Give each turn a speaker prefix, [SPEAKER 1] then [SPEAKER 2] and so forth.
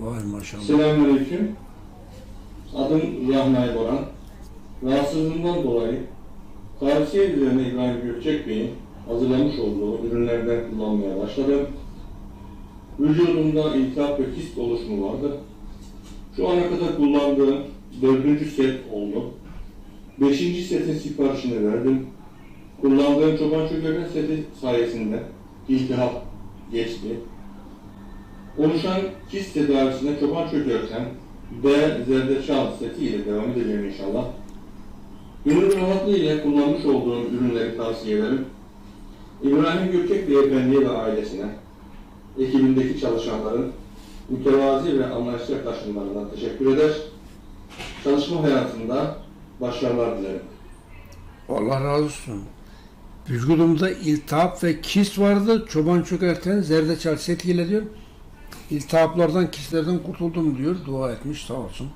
[SPEAKER 1] Vay maşallah.
[SPEAKER 2] Selamünaleyküm. Adım Rahmi Ayboran. Rahatsızlığımdan dolayı tavsiye üzerine İbrahim Gökçek Bey'in hazırlamış olduğu ürünlerden kullanmaya başladım. Vücudumda iltihap ve kist oluşumu vardı. Şu ana kadar kullandığım dördüncü set oldu. Beşinci setin siparişini verdim. Kullandığım çoban çökerken seti sayesinde iltihap geçti. Oluşan kist tedavisine çoban çökerken B zerdeçal seti ile devam edeceğim inşallah. Gönül rahatlığı ile kullanmış olduğum ürünleri tavsiye ederim. İbrahim Gökçek Beyefendi'ye ve ailesine, ekibindeki çalışanların mütevazi ve anlayışlı yaklaşımlarına teşekkür eder. Çalışma hayatında başarılar dilerim.
[SPEAKER 1] Allah razı olsun. Vücudumda iltihap ve kist vardı. Çoban çökerten zerdeçal setiyle diyor. İltihaplardan, kistlerden kurtuldum diyor. Dua etmiş sağ olsun.